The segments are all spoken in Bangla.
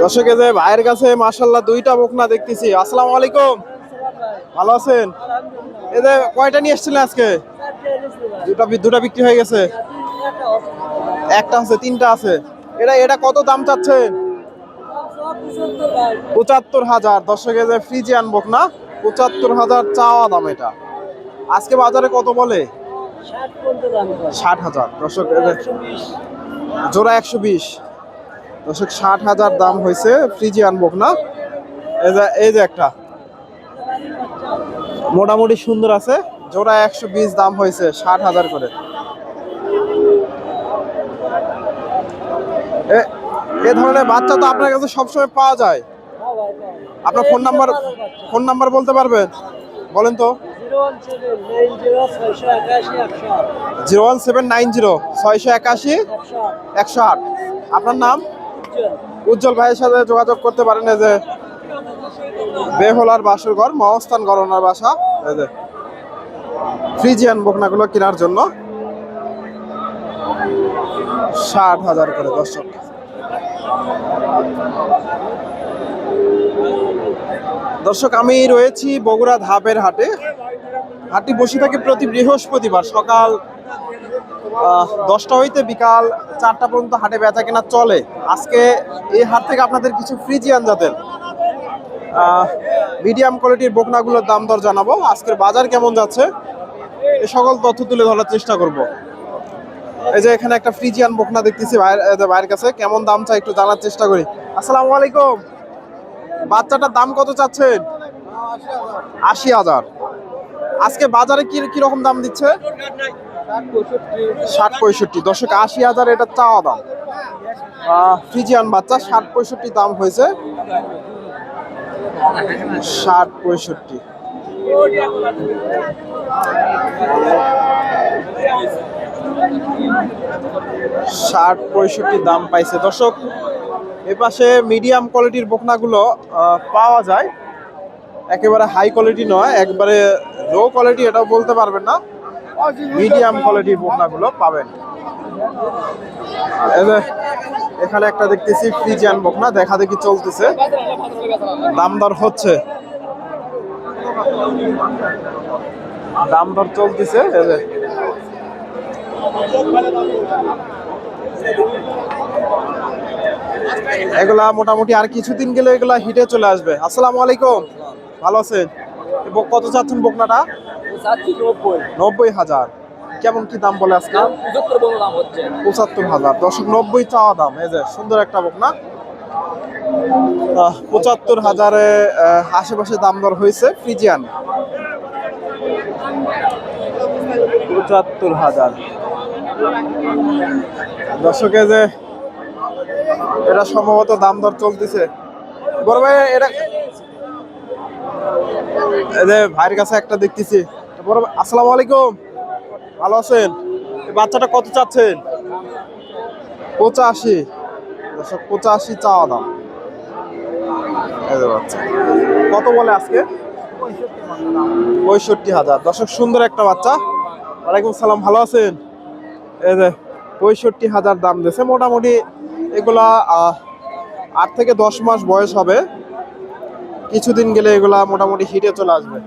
দর্শক যে ভাইয়ের কাছে মাশাল্লাহ দুইটা বকনা দেখতেছি। আসসালামু আলাইকুম। ভালো আছেন? এই যে কয়টা নিয়ে এসেছিলেন আজকে? দুটা দুটা বিক্রি হয়ে গেছে। একটা আছে, তিনটা আছে। এটা এটা কত দাম চাচ্ছেন? পঁচাত্তর হাজার। দর্শক যে ফ্রিজিয়ান বকনা, পঁচাত্তর হাজার চাওয়া দাম এটা। আজকে বাজারে কত বলে? ষাট হাজার। দর্শক জোড়া একশো বিশ। দর্শক, ষাট হাজার দাম হয়েছে ফ্রিজিয়ান বকনা। এই যে এই যে একটা। মোটামুটি সুন্দর আছে। জোড়া একশো বিশ দাম হয়েছে ষাট হাজার করে। এ ধরনের বাচ্চা তো আপনার কাছে সবসময় পাওয়া যায়। আপনার ফোন নাম্বার ফোন নাম্বার বলতে পারবেন? বলেন তো। Zero one seven nine zero ছয়শো একাশি একশো আট। আপনার নাম? উজ্জ্বল। ভাইয়ের সাথে যোগাযোগ করতে পারেন এই যে বেহলার বাসর ঘর মহস্থান গণনার বাসা এই যে ফ্রিজিয়ান বকনাগুলো কেনার জন্য ষাট হাজার করে দর্শক। দর্শক আমি রয়েছি বগুড়া ধাপের হাটে। হাটটি বসে থাকে প্রতি বৃহস্পতিবার সকাল দশটা হইতে বিকাল চারটা পর্যন্ত হাটে বেচা কেনা চলে। আজকে এই হাট থেকে আপনাদের কিছু ফ্রিজিয়ান জাতের মিডিয়াম কোয়ালিটির বোকনাগুলোর দাম দর জানাব। আজকের বাজার কেমন যাচ্ছে, এ সকল তথ্য তুলে ধরার চেষ্টা করব। এই যে এখানে একটা ফ্রিজিয়ান বোকনা দেখতেছি ভাইয়ের কাছে। কেমন দাম চাই একটু জানার চেষ্টা করি। আসসালামু আলাইকুম। বাচ্চাটার দাম কত চাচ্ছেন? আশি হাজার। আজকে বাজারে কি কি রকম দাম দিচ্ছে? ষাট পঁয়ষট্টি। দশক আশি হাজার এটা চাওয়া দাম। আহ, ফ্রিজিয়ান বাচ্চা ষাট পঁয়ষট্টি দাম হয়েছে। ষাট পঁয়ষট্টি। ষাট পঁয়ষট্টি দাম পাইছে। দর্শক এপাশে মিডিয়াম কোয়ালিটির বকনাগুলো পাওয়া যায়। একেবারে হাই কোয়ালিটি নয়, একবারে লো কোয়ালিটি এটাও বলতে পারবেন না। মিডিয়াম কোয়ালিটির বকনাগুলো পাবেন। এখানে একটা দেখতেছি ফ্রিজিয়ান বকনা দেখা দেখি চলতেছে। দাম দর হচ্ছে। দাম দর চলতেছে এগুলা মোটামুটি আর কিছুদিন গেলে এগুলা হিটে চলে আসবে। আসসালামু আলাইকুম। ভালো আছেন? কত চাচ্ছেন বকনাটা? নব্বই। হাজার। কেমন কি দাম বলে আজকে? পঁচাত্তর হাজার। দশক নব্বই চাওয়া দাম। এই যে সুন্দর একটা বকনা। পঁচাত্তর হাজারে আশেপাশে দাম দর হয়েছে ফ্রিজিয়ান। পঁচাত্তর হাজার। দর্শকে যে এটা সম্ভবত দাম দর চলতেছে। বড় ভাই এটা ভাইয়ের কাছে একটা দেখতেছি। বড় আলাইকুম। ভালো আছেন? বাচ্চাটা কত চাচ্ছেন? পঁচাশি। পঁচাশি চাওয়া দাম। বাচ্চা। কত বলে আজকে? পঁয়ষট্টি হাজার। দর্শক, সুন্দর একটা বাচ্চা। ওয়ালাইকুম সালাম ভালো আছেন? এই যে পঁয়ষট্টি হাজার দাম দিয়েছে। মোটামুটি এগুলা আট থেকে দশ মাস বয়স হবে। কিছুদিন গেলে এগুলা মোটামুটি হিটে চলে আসবে।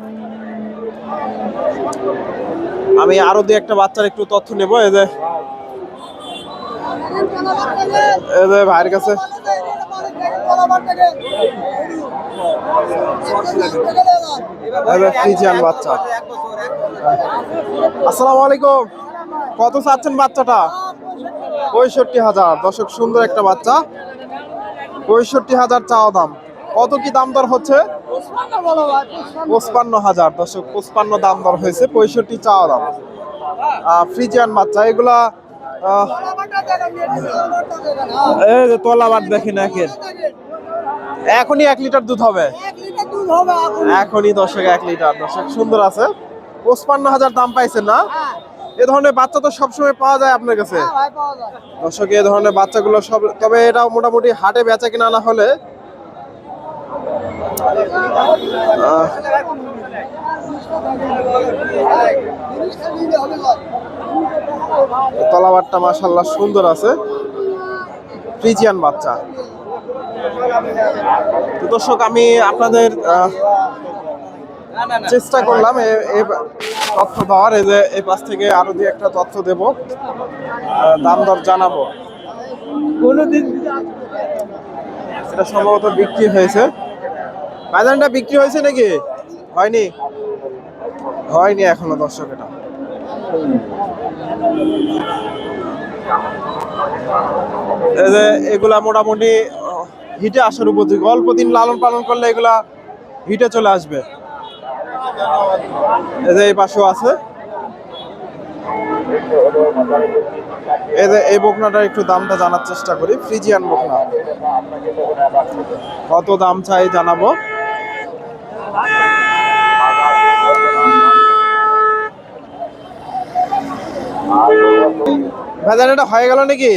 আমি আরও দু একটা বাচ্চার একটু তথ্য নেব, এই যে এই যে ভাইয়ের কাছে। ফ্রিজিয়ান বাচ্চা। আসসালামু আলাইকুম। কত চাচ্ছেন বাচ্চাটা? পঁয়ষট্টি হাজার। দর্শক, সুন্দর একটা বাচ্চা। পঁয়ষট্টি হাজার চাওয়া দাম। কত কি দাম দর হচ্ছে? পঁচপান্ন হাজার। দর্শক পঁচপান্ন দাম দর হয়েছে পঁয়ষট্টি চাওয়া দাম। ফ্রিজিয়ান বাচ্চা এগুলা এই যে তলাবার দেখেন একের। এখনই এক লিটার দুধ হবে? এখনই দর্শক এক লিটার। দর্শক সুন্দর আছে। পঁচপান্ন হাজার দাম পাইছেন না? এ ধরনের বাচ্চা তো সবসময় পাওয়া যায় আপনার কাছে। দর্শক এ ধরনের বাচ্চাগুলো সব তবে এটা মোটামুটি হাটে বেচা কিনা না হলে তলাবারটা মাসাল্লাহ সুন্দর আছে। ফ্রিজিয়ান বাচ্চা। দর্শক, আমি আপনাদের চেষ্টা করলাম তথ্য দেওয়ার। এই যে, এই পাশ থেকে আরও দিয়ে একটা তথ্য দেব দাম দর জানাব। কোনোদিন এটা সম্ভবত বিক্রি হয়েছে। বাজারটা বিক্রি হয়েছে নাকি? হয়নি? হয়নি এখনও দর্শক এটা। এগুলা মোটামুটি হিটে আসার উপযোগী। অল্প দিন লালন পালন করলে এগুলা হিটে চলে আসবে। এই এই পাশেও আছে। এই যে এই একটু দামটা জানার চেষ্টা করি। ফ্রিজিয়ান বকনা। কত দাম চাই জানাব। ভাইজান এটা হয়ে গেল নাকি?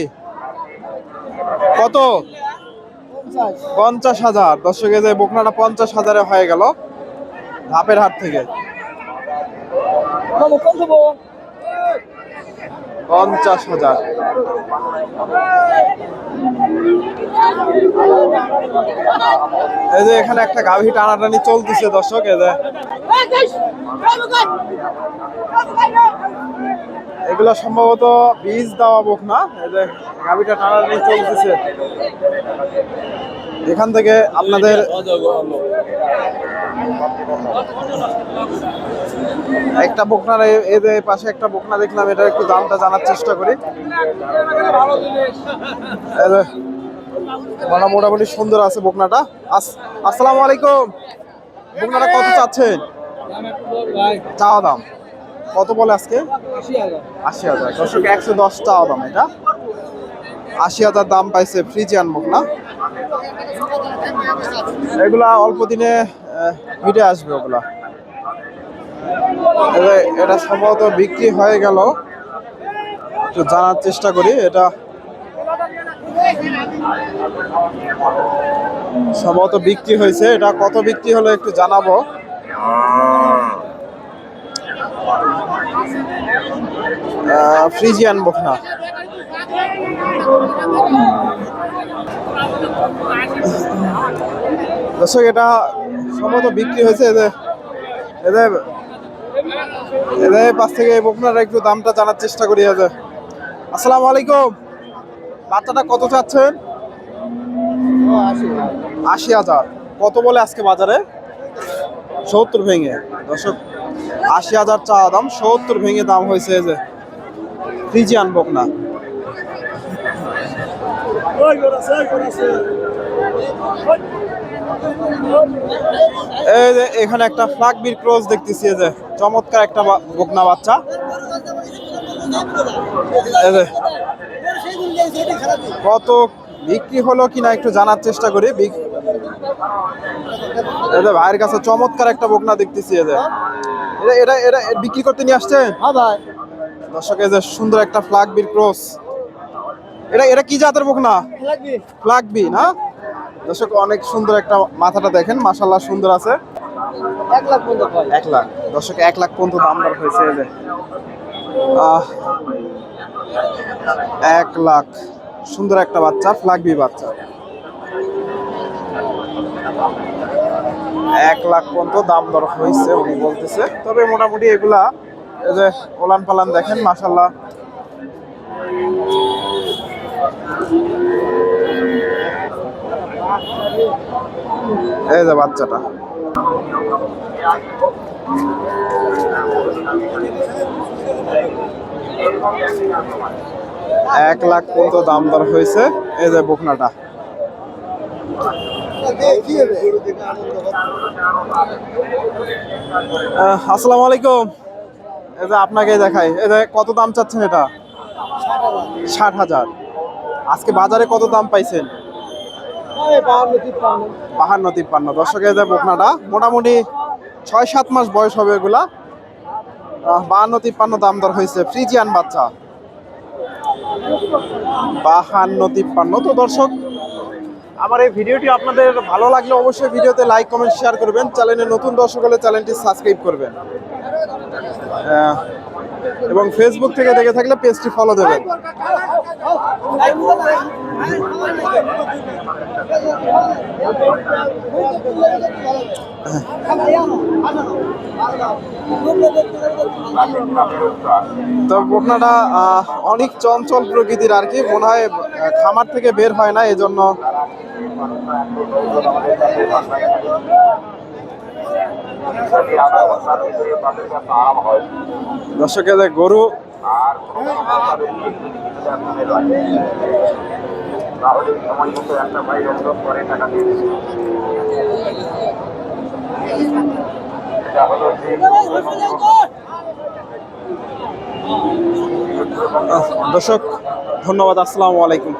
কত? পঞ্চাশ হাজার। দর্শকের যে বোকনাটা পঞ্চাশ হাজারে হয়ে গেল। ধাপের হাট থেকে। পঞ্চাশ হাজার। এই যে এখানে একটা গাভী টানাটানি চলতেছে দর্শক, এই যে। এগুলো সম্ভবত বীজ দেওয়া বোক না, এই যে গাভীটা টানাটানি চলতেছে। এখান থেকে আপনাদের একটা বকনার এদের পাশে একটা বকনা দেখলাম এটা একটু দামটা জানার চেষ্টা করি। বকনা মোটামুটি সুন্দর আছে বকনাটা। আস- আসসালামু আলাইকুম। বকনাটা কত চাচ্ছেন? চাওয়া দাম। কত বলে আজকে? আশি হাজার। দর্শক, একশো দশ চাওয়া দাম এটা। আশি হাজার দাম পাইছে ফ্রিজিয়ান বকনা। এগুলা অল্প দিনে হিটে আসবে ওগুলা। এটা সম্ভবত বিক্রি হয়ে গেল। একটু জানার চেষ্টা করি, এটা সম্ভবত বিক্রি হয়েছে। এটা কত বিক্রি হলো একটু জানাব। ফ্রিজিয়ান বকনা দর্শক, এটা সম্ভবত বিক্রি হয়েছে। এদের এদের এদের পাশ থেকে বকনার একটু দামটা জানার চেষ্টা করি এদের। আসসালামু আলাইকুম। বাচ্চাটা কত চাচ্ছেন? আশি হাজার। কত বলে আজকে বাজারে? সত্তর ভেঙে। দর্শক, আশি হাজার চা দাম, সত্তর ভেঙে দাম হয়েছে যে ফ্রিজিয়ান বকনা। এই যে এখানে একটা ফ্লাগ বির ক্রস দেখতেছি এই যে চমৎকার একটা বকনা বাচ্চা। এই যে কত বিক্রি হলো কিনা একটু জানার চেষ্টা করি। ভাইয়ের কাছে চমৎকার একটা বকনা দেখতেছি যে। এটা এটা এটা বিক্রি করতে নিয়ে আসছেন? দর্শক এই যে সুন্দর একটা ফ্লাগ বির ক্রস। এটা এটা কি জাতের বকনা? ফ্লাগ বি না? দর্শক অনেক সুন্দর একটা মাথাটা দেখেন মাশাল্লাহ সুন্দর আছে। এক লাখ পর্যন্ত এক লাখ। দর্শক এক লাখ পর্যন্ত দাম দর হয়েছে যে। এক লাখ। সুন্দর একটা বাচ্চা ফ্লাগবি বাচ্চা। এক লাখ পর্যন্ত দাম দর হয়েছে উনি বলতেছে। তবে মোটামুটি এগুলা এই যে ওলান পালান দেখেন মাসাল্লাহ এই যে বাচ্চাটা। এক লাখ পর্যন্ত দাম দর হয়েছে? এই যে বকনাটা। আসসালামু আলাইকুম। এই যে আপনাকে দেখাই। এই যে কত দাম চাচ্ছেন এটা? ষাট হাজার। আজকে বাজারে কত দাম পাইছেন? বাহান্ন তিপ্পান্ন। দর্শকের যে বকনাটা, মোটামুটি ছয়, সাত মাস বয়স হবে এগুলা। বাহান্ন তিপ্পান্ন দাম দর হয়েছে ফ্রিজিয়ান বাচ্চা। বাহান্ন তিপ্পান্ন। তো দর্শক, আমার এই ভিডিওটি আপনাদের ভালো লাগলে অবশ্যই ভিডিওতে লাইক, কমেন্ট শেয়ার করবেন। চ্যানেলে নতুন দর্শক হলে চ্যানেলটি সাবস্ক্রাইব করবেন। এবং ফেসবুক থেকে দেখে থাকলে পেজটি ফলো দেবেন। তো বকনাটা অনেক চঞ্চল প্রকৃতির আর কি, মনে হয় খামার থেকে বের হয় না, এজন্য দর্শকের গরু সময় মতো একটা ভাই করে দর্শক ধন্যবাদ আসসালামু আলাইকুম।